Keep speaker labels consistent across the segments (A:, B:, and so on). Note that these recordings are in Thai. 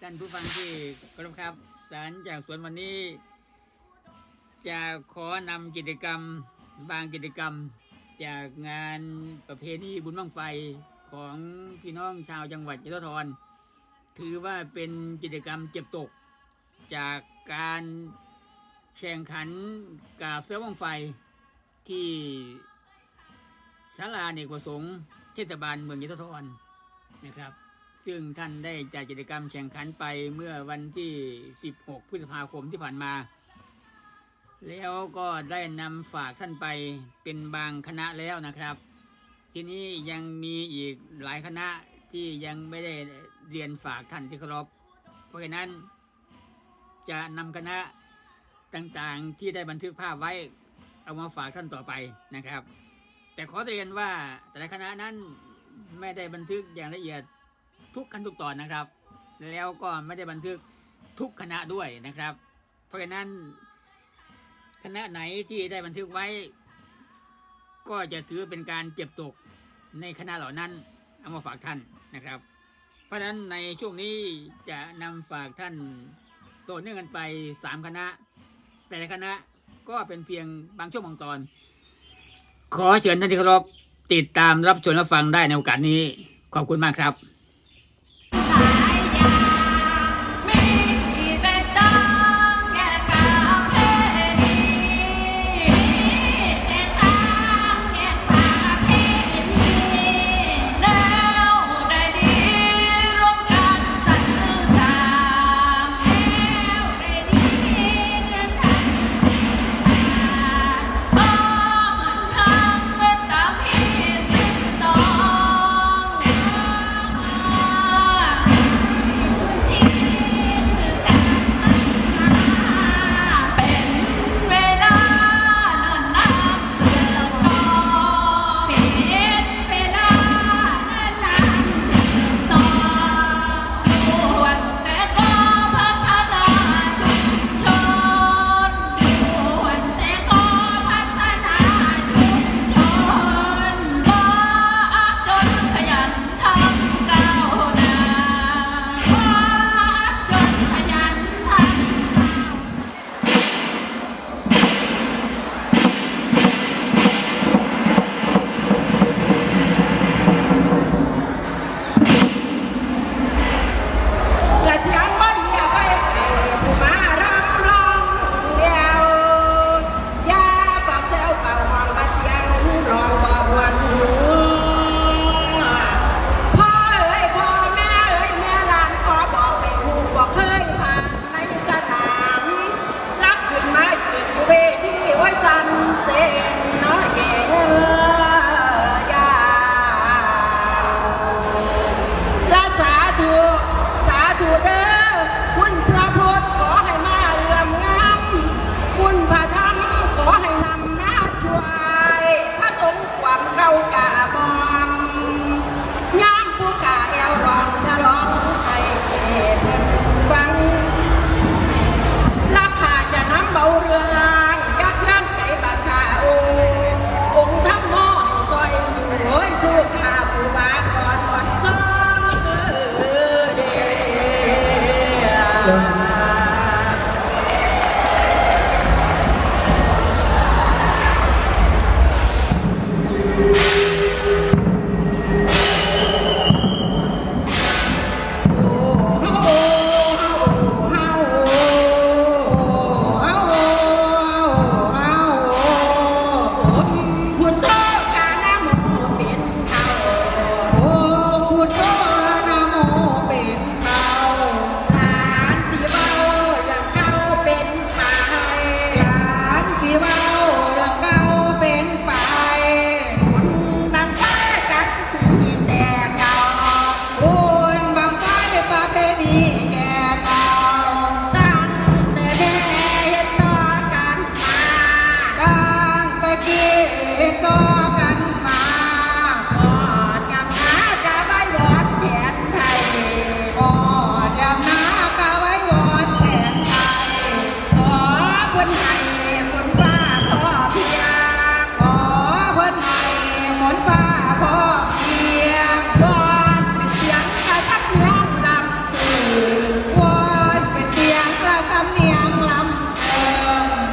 A: ท่านผู้ฟังที่เครพครับ สารจากสวนวันนี้ จะขอนำกิจกรรมบางกิจกรรม จากงานประเพณีบุญบังไฟของพี่น้องชาวจังหวัดยะโสธรถือว่าเป็นกิจกรรมเจ็บตก จากการแข่งขันกาเสือบังไฟที่ศาลาเนกประสงค์เทศบาลเมืองยะโสธรนะครับ ซึ่งท่านได้จัดกิจกรรมแข่งขันไปเมื่อวันที่ 16 พฤษภาคมที่ผ่านมา แล้วก็ได้นำฝากท่านไปเป็นบางคณะแล้วนะครับ ทีนี้ยังมีอีกหลายคณะที่ยังไม่ได้เรียนฝากท่านที่เคารพเพราะฉะนั้น จะนำคณะต่างๆที่ได้บันทึกภาพไว้ เอามาฝากท่านต่อไปนะครับ แต่ขอเรียนว่าแต่ละคณะนั้นไม่ได้บันทึกอย่างละเอียด ทุกขั้นทุกตอนนะครับ แล้วก็ไม่ได้บันทึกทุกคณะด้วยนะครับ เพราะฉะนั้นคณะไหนที่ได้บันทึกไว้ ก็จะถือเป็นการเจ็บตกในคณะเหล่านั้นเอามาฝากท่านนะครับ เพราะฉะนั้นในช่วงนี้จะนำฝากท่านต่อเนื่องกันไปสามคณะ แต่ละคณะก็เป็นเพียงบางช่วงบางตอน ขอเชิญท่านที่เคารพติดตามรับชมรับฟังได้ในโอกาสนี้ขอบคุณมากครับ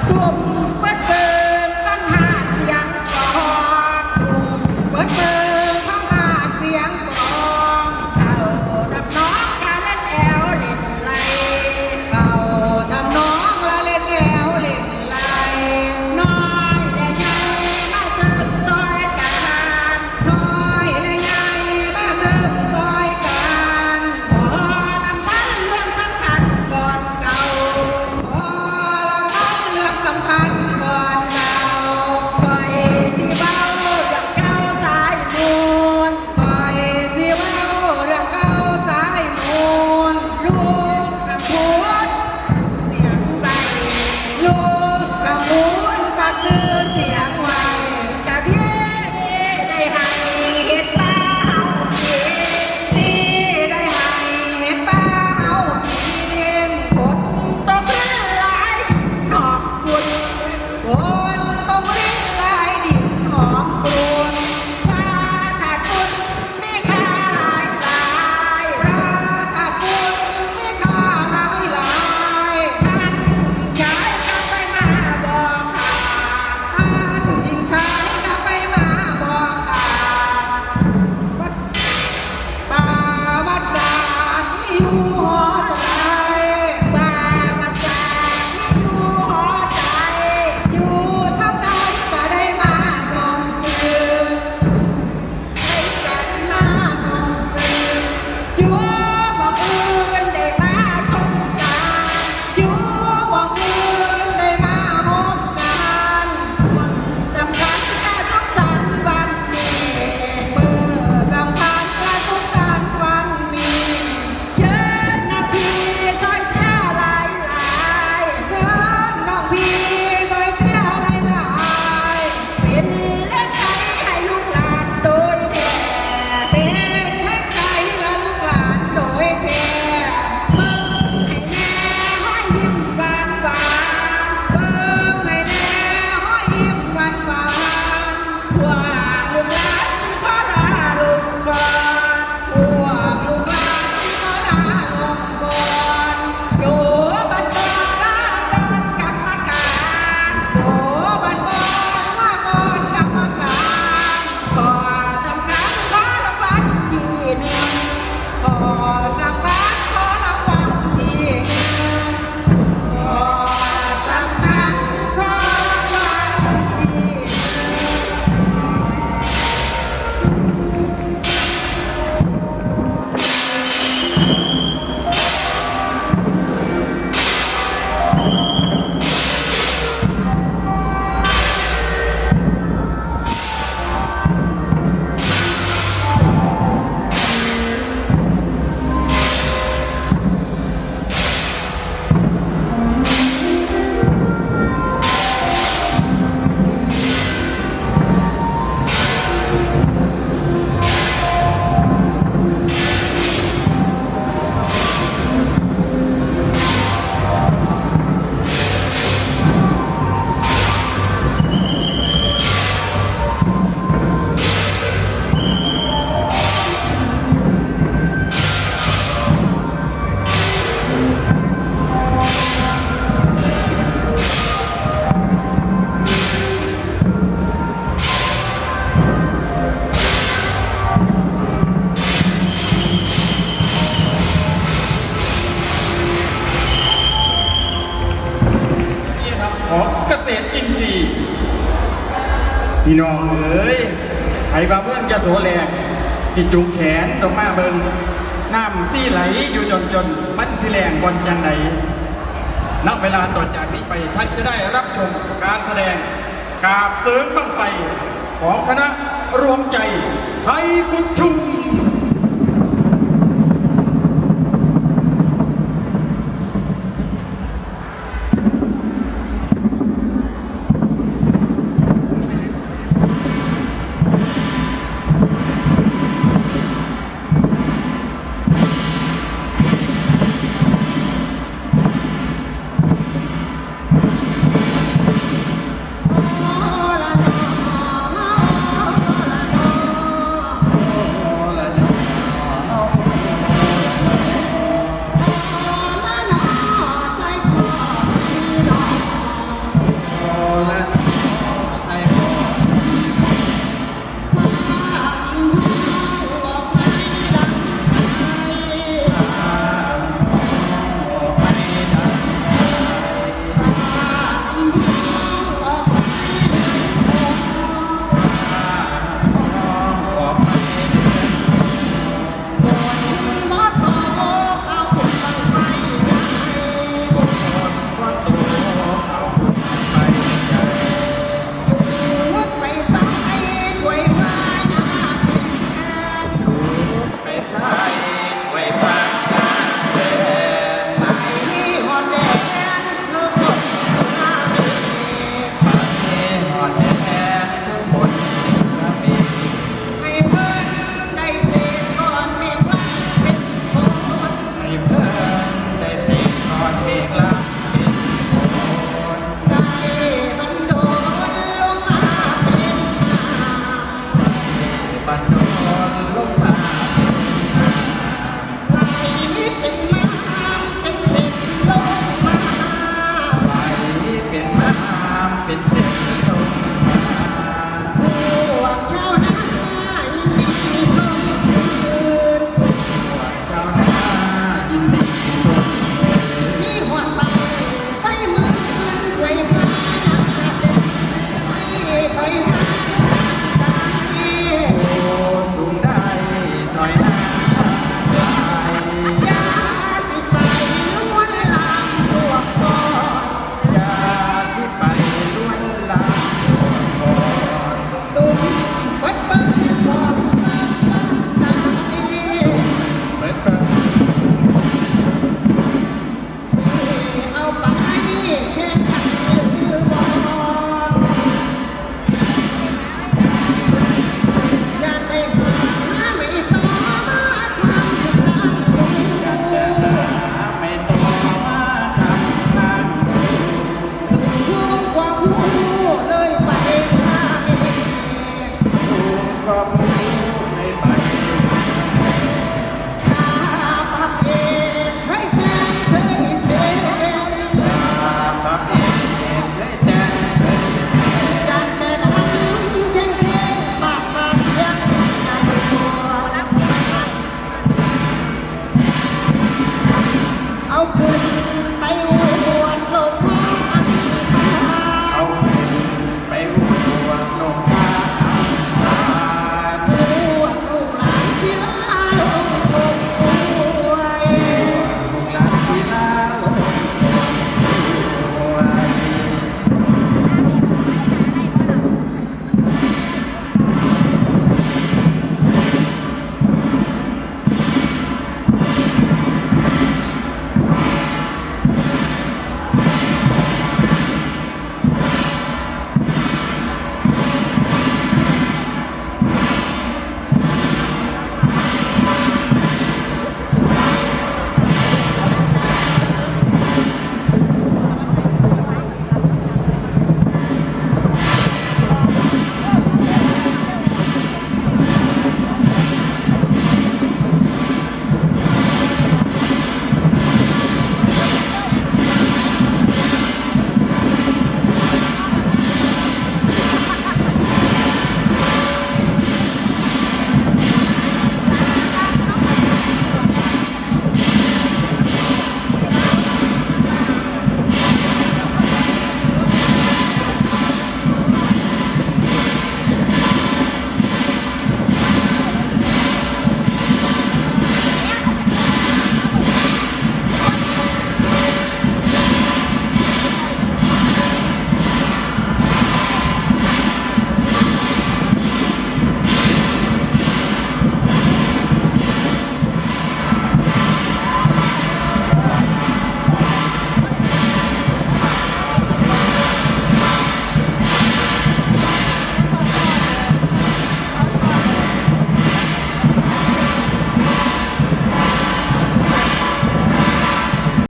B: кто? โซ
C: แลกที่จุงแขนตรงมาเบิงน้ำซี่ไหลอยู่จนจนมันที่แรงบนยังไหนนับเวลาต่อจากนี้ไปท่านจะได้รับชมการแสดงกาบเสริมบังไฟของคณะรวมใจไทยกุดชุม